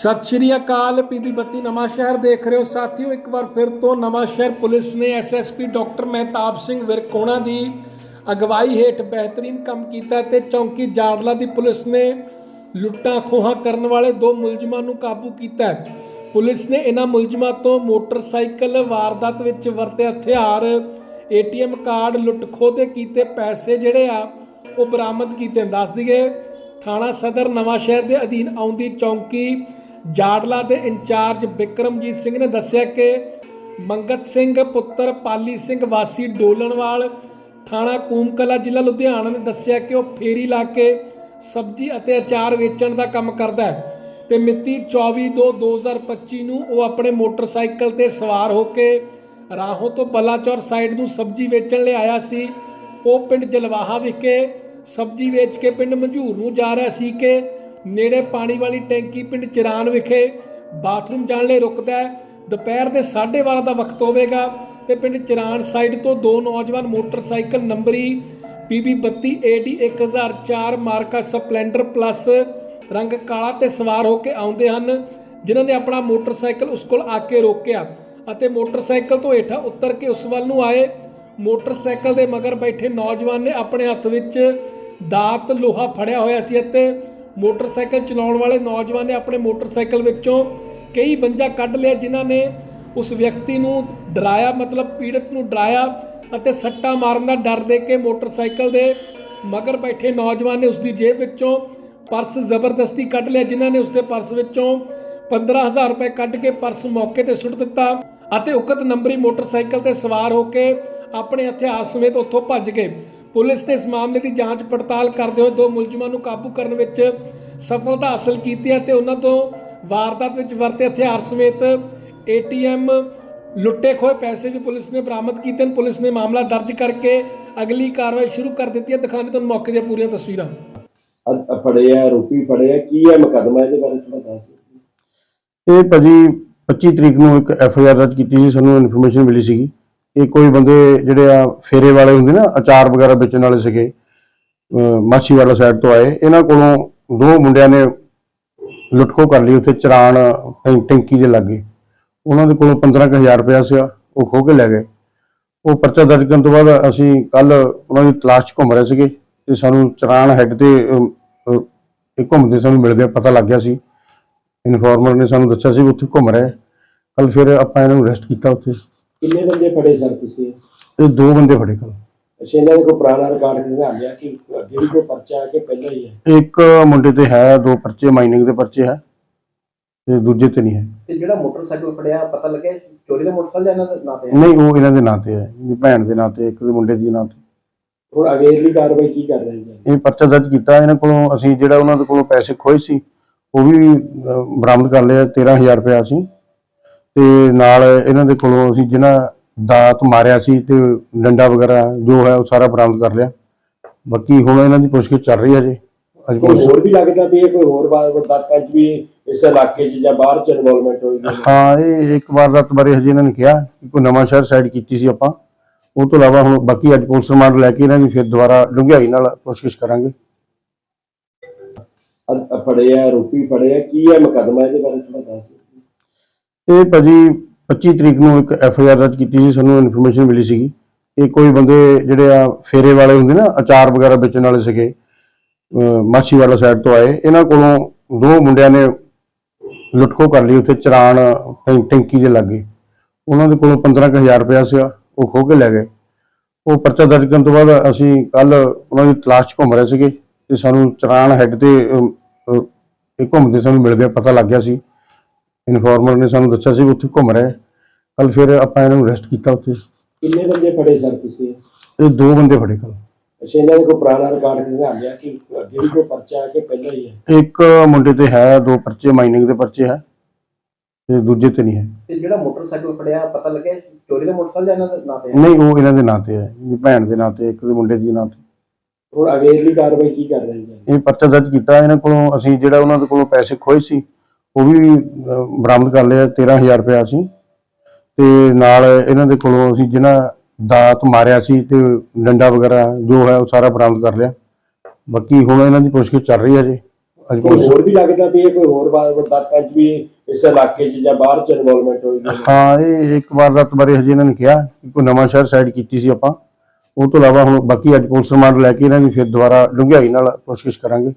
ਸਤਿ ਸ਼੍ਰੀ ਅਕਾਲ, ਪੀਪੀ ਬੱਤੀ, ਨਵਾਂ ਸ਼ਹਿਰ ਦੇਖ ਰਹੇ ਹੋ। ਸਾਥੀਓ, ਇੱਕ ਵਾਰ ਫਿਰ ਤੋਂ ਨਵਾਂ ਸ਼ਹਿਰ ਪੁਲਿਸ ਨੇ ਐਸਐਸਪੀ ਡਾਕਟਰ ਮਹਿਤਾਬ ਸਿੰਘ ਵਿਰਕੋਣਾ ਦੀ ਅਗਵਾਈ ਹੇਠ ਬਿਹਤਰੀਨ ਕੰਮ ਕੀਤਾ ਤੇ ਚੌਂਕੀ ਜਾੜਲਾ ਦੀ ਪੁਲਿਸ ਨੇ ਲੁੱਟਾਂ ਖੋਹਾਂ ਕਰਨ ਵਾਲੇ ਦੋ ਮੁਲਜ਼ਮਾਂ ਨੂੰ ਕਾਬੂ ਕੀਤਾ। ਪੁਲਿਸ ਨੇ ਇਹਨਾਂ ਮੁਲਜ਼ਮਾਂ ਤੋਂ ਮੋਟਰਸਾਈਕਲ ਵਾਰਦਾਤ ਵਿੱਚ ਵਰਤੇ ਹਥਿਆਰ, ਏਟੀਐਮ ਕਾਰਡ, ਲੁੱਟ ਖੋਹ ਦੇ ਕੀਤੇ ਪੈਸੇ ਜਿਹੜੇ ਆ, ਉਹ ਬਰਾਮਦ ਕੀਤੇ। ਦੱਸ ਦਈਏ, ਥਾਣਾ ਸਦਰ ਨਵਾਂ ਸ਼ਹਿਰ ਦੇ ਅਧੀਨ ਆਉਂਦੀ ਚੌਂਕੀ ਜਾੜਲਾ ਦੇ ਇੰਚਾਰਜ ਬਿਕਰਮਜੀਤ ਸਿੰਘ ਨੇ ਦੱਸਿਆ ਕਿ ਮੰਗਤ ਸਿੰਘ, ਪੁੱਤਰ ਪਾਲੀ ਸਿੰਘ, ਵਾਸੀ ਡੋਲਣਵਾਲ, ਥਾਣਾ ਕੂਮਕਲਾ, ਜ਼ਿਲ੍ਹਾ ਲੁਧਿਆਣਾ ਨੇ ਦੱਸਿਆ ਕਿ ਉਹ ਫੇਰੀ ਲਾ ਕੇ ਸਬਜ਼ੀ ਅਤੇ ਅਚਾਰ ਵੇਚਣ ਦਾ ਕੰਮ ਕਰਦਾ ਹੈ ਤੇ ਮਿਤੀ 24/2/2025 ਨੂੰ ਉਹ ਆਪਣੇ ਮੋਟਰਸਾਈਕਲ ਤੇ ਸਵਾਰ ਹੋ ਕੇ ਰਾਹੋਂ ਤੋਂ ਬਲਾਚੌਰ ਸਾਈਡ ਨੂੰ ਸਬਜ਼ੀ ਵੇਚਣ ਲਈ ਆਇਆ ਸੀ। ਉਹ ਪਿੰਡ ਜਲਵਾਹਾ ਵਿਖੇ ਸਬਜ਼ੀ ਵੇਚ ਕੇ ਪਿੰਡ ਮਝੂਰ ਨੂੰ ਜਾ ਰਿਹਾ ਸੀ ਕਿ ਨੇੜੇ ਪਾਣੀ ਵਾਲੀ ਟੈਂਕੀ ਪਿੰਡ ਚਰਾਨ ਵਿਖੇ ਬਾਥਰੂਮ ਜਾਣ ਲਈ ਰੁਕਦਾ ਹੈ। ਦੁਪਹਿਰ ਦੇ 12:30 ਦਾ ਵਕਤ ਹੋਵੇਗਾ ਤੇ ਪਿੰਡ ਚਰਾਨ ਸਾਈਡ ਤੋਂ ਦੋ ਨੌਜਵਾਨ ਮੋਟਰਸਾਈਕਲ ਨੰਬਰੀ PB 32 AD 1004 ਮਾਰਕਾ ਸਪਲੈਂਡਰ ਪਲੱਸ ਰੰਗ ਕਾਲਾ ਤੇ ਸਵਾਰ ਹੋ ਕੇ ਆਉਂਦੇ ਹਨ, ਜਿਨ੍ਹਾਂ ਨੇ ਆਪਣਾ ਮੋਟਰਸਾਈਕਲ ਉਸ ਕੋਲ ਆ ਕੇ ਰੋਕਿਆ ਅਤੇ ਮੋਟਰਸਾਈਕਲ ਤੋਂ ਹੇਠਾਂ ਉਤਰ ਕੇ ਉਸ ਵੱਲ ਨੂੰ ਆਏ। ਮੋਟਰਸਾਈਕਲ ਦੇ ਮਗਰ ਬੈਠੇ ਨੌਜਵਾਨ ਨੇ ਆਪਣੇ ਹੱਥ ਵਿੱਚ ਦਾਤ, ਲੋਹਾ ਫੜਿਆ ਹੋਇਆ ਸੀ ਅਤੇ ਮੋਟਰਸਾਈਕਲ ਚਲਾਉਣ ਵਾਲੇ ਨੌਜਵਾਨ ਨੇ ਆਪਣੇ ਮੋਟਰਸਾਈਕਲ ਵਿੱਚੋਂ ਕਈ ਬੰਜਾ ਕੱਢ ਲਿਆ ਜਿਨ੍ਹਾਂ ਨੇ ਉਸ ਵਿਅਕਤੀ ਨੂੰ ਡਰਾਇਆ, ਮਤਲਬ ਪੀੜਤ ਨੂੰ ਡਰਾਇਆ ਅਤੇ ਸੱਟਾ ਮਾਰਨ ਦਾ ਡਰ ਦੇ ਕੇ ਮੋਟਰਸਾਈਕਲ ਦੇ ਮਗਰ ਬੈਠੇ ਨੌਜਵਾਨ ਨੇ ਉਸ ਦੀ ਜੇਬ ਵਿੱਚੋਂ ਪਰਸ ਜ਼ਬਰਦਸਤੀ ਕੱਢ ਲਿਆ, ਜਿਨ੍ਹਾਂ ਨੇ ਉਸ ਦੇ ਪਰਸ ਵਿੱਚੋਂ 15000 ਰੁਪਏ ਕੱਢ ਕੇ ਪਰਸ ਮੌਕੇ ਤੇ ਸੁੱਟ ਦਿੱਤਾ ਅਤੇ ਉਕਤ ਨੰਬਰੀ ਮੋਟਰਸਾਈਕਲ ਤੇ ਸਵਾਰ ਹੋ ਕੇ ਆਪਣੇ ਹਥਿਆਰ ਸਮੇਤ ਉੱਥੋਂ ਭੱਜ ਗਏ। ਪੁਲਿਸ ਨੇ ਇਸ ਮਾਮਲੇ ਦੀ ਜਾਂਚ ਪੜਤਾਲ ਕਰਦੇ ਹੋਏ ਦੋ ਮੁਲਜ਼ਮਾਂ ਨੂੰ ਕਾਬੂ ਕਰਨ ਵਿੱਚ ਸਫਲਤਾ ਹਾਸਲ ਕੀਤੀ ਹੈ ਤੇ ਉਹਨਾਂ ਤੋਂ ਵਾਰਦਾਤ ਵਿੱਚ ਵਰਤੇ ਹਥਿਆਰ ਸਮੇਤ ਏਟੀਐਮ ਲੁੱਟੇ ਖੋਏ ਪੈਸੇ ਵੀ ਪੁਲਿਸ ਨੇ ਬਰਾਮਦ ਕੀਤੇ ਨੇ ਪੁਲਿਸ ਨੇ ਮਾਮਲਾ ਦਰਜ ਕਰਕੇ ਅਗਲੀ ਕਾਰਵਾਈ ਸ਼ੁਰੂ ਕਰ ਦਿੱਤੀ ਹੈ। ਦਿਖਾਣੇ ਤੁਹਾਨੂੰ ਮੌਕੇ ਦੀਆਂ ਪੂਰੀਆਂ ਤਸਵੀਰਾਂ। ਫੜੇ ਆ ਆਰੋਪੀ ਫੜੇ ਆ। ਕੀ ਹੈ ਮੁਕੱਦਮਾ ਇਹਦੇ ਬਾਰੇ ਥੋੜਾ ਦੱਸ ਇਹ ਭਾਜੀ 25 ਤਰੀਕ ਨੂੰ ਇੱਕ ਐਫ ਆਈ ਆਰ ਦਰਜ ਕੀਤੀ ਸੀ। ਸਾਨੂੰ ਇਨਫੋਰਮੇਸ਼ਨ ਮਿਲੀ ਸੀਗੀ। ਇਹ ਕੋਈ ਬੰਦੇ ਜਿਹੜੇ ਆ ਫੇਰੇ ਵਾਲੇ ਹੁੰਦੇ ਨਾ ਅਚਾਰ ਵਗੈਰਾ ਵੇਚਣ ਵਾਲੇ ਸੀਗੇ ਮਾਛੀ ਵਾਲਾ ਸਾਈਡ ਤੋਂ ਆਏ ਇਹਨਾਂ ਕੋਲੋਂ ਦੋ ਮੁੰਡਿਆਂ ਨੇ ਲੁੱਟਖੋ ਕਰ ਲਈ ਉੱਥੇ ਚਰਾਨ ਟੈਂ- ਟੈਂਕੀ ਦੇ ਲਾਗੇ। ਉਹਨਾਂ ਦੇ ਕੋਲੋਂ 15000 ਰੁਪਇਆ ਸੀ ਉਹ ਖੋ ਕੇ ਲੈ ਗਏ। ਉਹ ਪਰਚਾ ਦਰਜ ਕਰਨ ਤੋਂ ਬਾਅਦ ਅਸੀਂ ਕੱਲ ਉਹਨਾਂ ਦੀ ਤਲਾਸ਼ 'ਚ ਘੁੰਮ ਰਹੇ ਸੀਗੇ ਤੇ ਸਾਨੂੰ ਚਰਾਨ ਹੈੱਡ ਤੇ ਅਮ, ਘੁੰਮਦੇ ਸਾਨੂੰ ਮਿਲ ਗਿਆ ਪਤਾ ਲੱਗ ਗਿਆ ਸੀ। ਇਨਫੋਰਮਰ ਨੇ ਸਾਨੂੰ ਦੱਸਿਆ ਸੀ ਵੀ ਉੱਥੇ ਘੁੰਮ ਰਹੇ। ਕੱਲ ਫਿਰ ਆਪਾਂ ਇਹਨਾਂ ਨੂੰ ਅਰੈਸਟ ਕੀਤਾ ਉੱਥੇ। ਕਿੰਨੇ ਬੰਦੇ ਫੜੇ ਸਰ ਤੁਸੀਂ? ਇਹ ਦੋ ਬੰਦੇ ਫੜੇ ਕੱਲ ਅੱਛਾ ਇਹਨਾਂ ਦੇ ਕੋਈ ਪੁਰਾਣਾ ਰਿਕਾਰਡ ਕਿਹਦਾ ਲਿਆ ਕਿ ਅੱਗੇ ਵੀ ਕੋਈ ਪਰਚਾ ਹੈ ਕਿ ਪਹਿਲਾਂ ਹੀ ਹੈ? ਇੱਕ ਮੁੰਡੇ ਤੇ ਹੈ ਦੋ ਪਰਚੇ ਮਾਈਨਿੰਗ ਦੇ ਪਰਚੇ ਹੈ ਤੇ ਦੂਜੇ ਤੇ ਨਹੀਂ ਹੈ। ਤੇ ਜਿਹੜਾ ਮੋਟਰਸਾਈਕਲ ਫੜਿਆ ਪਤਾ ਲੱਗਿਆ ਚੋਰੀ ਦਾ ਮੋਟਰਸਾਈਕਲ ਜਾਂ ਇਹਨਾਂ ਦੇ ਨਾਂ ਤੇ ਹੈ? ਨਹੀਂ ਉਹ ਇਹਨਾਂ ਦੇ ਨਾਂ ਤੇ ਹੈ ਇਹਦੀ ਭੈਣ ਦੇ ਨਾਂ ਤੇ ਇੱਕ ਦੇ ਮੁੰਡੇ ਦੇ ਨਾਂ ਤੇ। ਹੁਣ ਅਗੇਰਲੀ ਕਾਰਵਾਈ ਕੀ ਕਰ ਰਹੇ ਜੀ ਇਹ ਪਰਚਾ ਦਰਜ ਕੀਤਾ ਇਹਨਾਂ ਕੋਲੋਂ ਅਸੀਂ ਜਿਹੜਾ ਉਹਨਾਂ ਦੇ ਕੋਲੋਂ ਪੈਸੇ ਖੋਏ ਸੀ ਉਹ ਵੀ ਅਹ, ਬਰਾਮਦ ਕਰ ਲਿਆ 13000 ਰੁਪਇਆ ਅਸੀਂ। ਤੇ ਨਾਲ ਇਹਨਾਂ ਦੇ ਕੋਲੋਂ ਅਸੀਂ ਜਿਹਨਾਂ ਦਾਤ ਮਾਰਿਆ ਸੀ ਤੇ ਡੰਡਾ ਵਗੈਰਾ ਜੋ ਹੈ ਉਹ ਸਾਰਾ ਬਰਾਮਦ ਕਰ ਲਿਆ। ਬਾਕੀ ਹੁਣ ਇਹਨਾਂ ਦੀ ਪੁੱਛਗਿੱਛ ਚੱਲ ਰਹੀ ਹੈ ਜੀ। ਅੱਜ ਕੋਈ ਹੋਰ ਵੀ ਲੱਗਦਾ ਵੀ ਇਹ ਕੋਈ ਹੋਰ ਵਾਰਦਾਤਾਂ 'ਚ ਵੀ ਇਸ ਇਲਾਕੇ 'ਚ ਜਾਂ ਬਾਹਰ 'ਚ ਇਨਵੋਲਵਮੈਂਟ ਹੋਈ ਹੈ ਇਹ ਇੱਕ ਵਾਰਦਾਤ ਬਾਰੇ ਹਜੇ ਇਹਨਾਂ ਨੇ ਕਿਹਾ ਕਿ ਕੋਈ ਨਵਾਂ ਸ਼ਹਿਰ ਸਾਈਡ ਕੀਤੀ ਸੀ ਆਪਾਂ। ਉਹ ਤੋਂ ਇਲਾਵਾ ਹੁਣ ਬਾਕੀ ਅੱਜ ਪੁਲਿਸ ਰਿਮਾਂਡ ਲੈ ਕੇ ਇਹਨਾਂ ਦੀ ਫਿਰ ਦੁਬਾਰਾ ਡੂੰਘਾਈ ਨਾਲ ਪੁੱਛਗਿੱਛ ਕਰਾਂਗੇ। ਫੜੇ ਆ ਫੜੇ ਆ। ਕੀ ਹੈ ਮੁਕੱਦਮਾ ਇਹਦੇ ਬਾਰੇ ਥੋੜਾ ਦੱਸ ਇਹ ਭਾਜੀ 25 ਤਰੀਕ ਨੂੰ ਇੱਕ ਐਫ ਆਈ ਆਰ ਦਰਜ ਕੀਤੀ ਸੀ, ਸਾਨੂੰ ਇਨਫੋਰਮੇਸ਼ਨ ਮਿਲੀ ਸੀਗੀ। ਕਿ ਕੋਈ ਬੰਦੇ ਜਿਹੜੇ ਆ ਫੇਰੇ ਵਾਲੇ ਹੁੰਦੇ ਨਾ, ਅਚਾਰ ਵਗੈਰਾ ਵੇਚਣ ਵਾਲੇ ਸੀਗੇ ਮਾਛੀ ਵਾਲਾ ਸਾਈਡ ਤੋਂ ਆਏ। ਇਹਨਾਂ ਕੋਲੋਂ ਦੋ ਮੁੰਡਿਆਂ ਨੇ ਲੁੱਟਖੋ ਕਰ ਲਈ, ਉੱਥੇ ਚਰਾਨ ਟੈਂ- ਟੈਂਕੀ ਦੇ ਲਾਗੇ। ਉਹਨਾਂ ਦੇ ਕੋਲੋਂ 15000 ਰੁਪਇਆ ਸੀਗਾ, ਉਹ ਖੋ ਕੇ ਲੈ ਗਏ। ਉਹ ਪਰਚਾ ਦਰਜ ਕਰਨ ਤੋਂ ਬਾਅਦ ਅਸੀਂ ਕੱਲ ਉਹਨਾਂ ਦੀ ਤਲਾਸ਼ 'ਚ ਘੁੰਮ ਰਹੇ ਸੀਗੇ ਤੇ ਸਾਨੂੰ ਚਰਾਨ ਹੈੱਡ ਤੇ ਇਹ ਘੁੰਮਦੇ ਸਾਨੂੰ ਮਿਲ ਗਿਆ ਪਤਾ ਲੱਗ ਗਿਆ ਸੀ ਇਨਫੋਰਮਰ ਨੇ ਸਾਨੂੰ ਦੱਸਿਆ ਸੀ ਵੀ ਉੱਥੇ ਘੁੰਮ ਰਿਹਾ ਕੱਲ ਫਿਰ ਆਪਾਂ ਇਹਨਾਂ ਨੂੰ ਅਰੈਸਟ ਕੀਤਾ ਉੱਥੇ। ਕਿੰਨੇ ਬੰਦੇ ਫੜੇ ਸਰ ਤੁਸੀਂ? ਇਹ ਦੋ ਬੰਦੇ ਫੜੇ ਕੱਲ ਅੱਛਾ ਇਹਨਾਂ ਦੇ ਕੋਈ ਪੁਰਾਣਾ ਰਿਕਾਰਡ ਕਿਹਦਾ ਲਿਆ ਕਿ ਅੱਗੇ ਵੀ ਕੋਈ ਪਰਚਾ ਹੈ ਕਿ ਪਹਿਲਾਂ ਹੀ ਹੈ? ਇੱਕ ਮੁੰਡੇ ਤੇ ਹੈ ਦੋ ਪਰਚੇ ਮਾਈਨਿੰਗ ਦੇ ਪਰਚੇ ਹੈ ਤੇ ਦੂਜੇ ਤੇ ਨਹੀਂ ਹੈ। ਤੇ ਜਿਹੜਾ ਮੋਟਰਸਾਈਕਲ ਫੜਿਆ ਪਤਾ ਲੱਗਿਆ ਚੋਰੀ ਦਾ ਮੋਟਰਸਾਈਕਲ ਜਾਂ ਇਹਨਾਂ ਦੇ ਨਾਂ ਤੇ ਹੈ? ਨਹੀਂ ਉਹ ਇਹਨਾਂ ਦੇ ਨਾਂ ਤੇ ਹੈ ਇਹਦੀ ਭੈਣ ਦੇ ਨਾਂ ਤੇ ਇੱਕ ਦੇ ਮੁੰਡੇ ਦੇ ਨਾਂ ਤੇ। ਹੁਣ ਅਗੇਰਲੀ ਕਾਰਵਾਈ ਕੀ ਕਰ ਰਹੇ ਜੀ ਇਹ ਪਰਚਾ ਦਰਜ ਕੀਤਾ ਇਹਨਾਂ ਕੋਲੋਂ ਅਸੀਂ ਜਿਹੜਾ ਉਹਨਾਂ ਦੇ ਕੋਲੋਂ ਪੈਸੇ ਖੋਏ ਸੀ ਉਹ ਵੀ ਬਰਾਮਦ ਕਰ ਲਿਆ 13000 ਰੁਪਇਆ ਅਸੀਂ ਤੇ ਨਾਲ ਇਹਨਾਂ ਦੇ ਕੋਲੋਂ ਅਸੀਂ ਜਿਹਨਾਂ ਦਾਤ ਮਾਰਿਆ ਸੀ ਤੇ ਡੰਡਾ ਵਗੈਰਾ ਜੋ ਹੈ ਉਹ ਸਾਰਾ ਬਰਾਮਦ ਕਰ ਲਿਆ। ਬਾਕੀ ਹੁਣ ਇਹਨਾਂ ਦੀ ਪੁੱਛਗਿੱਛ ਚੱਲ ਰਹੀ ਹੈ ਜੀ। ਅੱਜ ਕੋਈ ਪੁਲਿਸ ਹੋਰ ਵੀ ਲੱਗਦਾ ਵੀ ਇਹ ਕੋਈ ਹੋਰ ਵਾਰਦਾਤਾਂ 'ਚ ਵੀ ਇਸ ਇਲਾਕੇ 'ਚ ਜਾਂ ਬਾਹਰ 'ਚ ਇਨਵੋਲਵਮੈਂਟ ਹੋਈ ਹਾਂ ਇਹ ਇੱਕ ਵਾਰਦਾਤ ਬਾਰੇ ਹਜੇ ਇਹਨਾਂ ਨੇ ਕਿਹਾ ਕਿ ਕੋਈ ਨਵਾਂ ਸ਼ਹਿਰ ਸਾਈਡ ਕੀਤੀ ਸੀ ਆਪਾਂ। ਉਹ ਤੋਂ ਇਲਾਵਾ ਹੁਣ ਬਾਕੀ ਅੱਜ ਪੁਲਿਸ ਰਿਮਾਂਡ ਲੈ ਕੇ ਇਹਨਾਂ ਦੀ ਫਿਰ ਦੁਬਾਰਾ ਡੂੰਘਾਈ ਨਾਲ ਪੁੱਛਗਿੱਛ ਕਰਾਂਗੇ।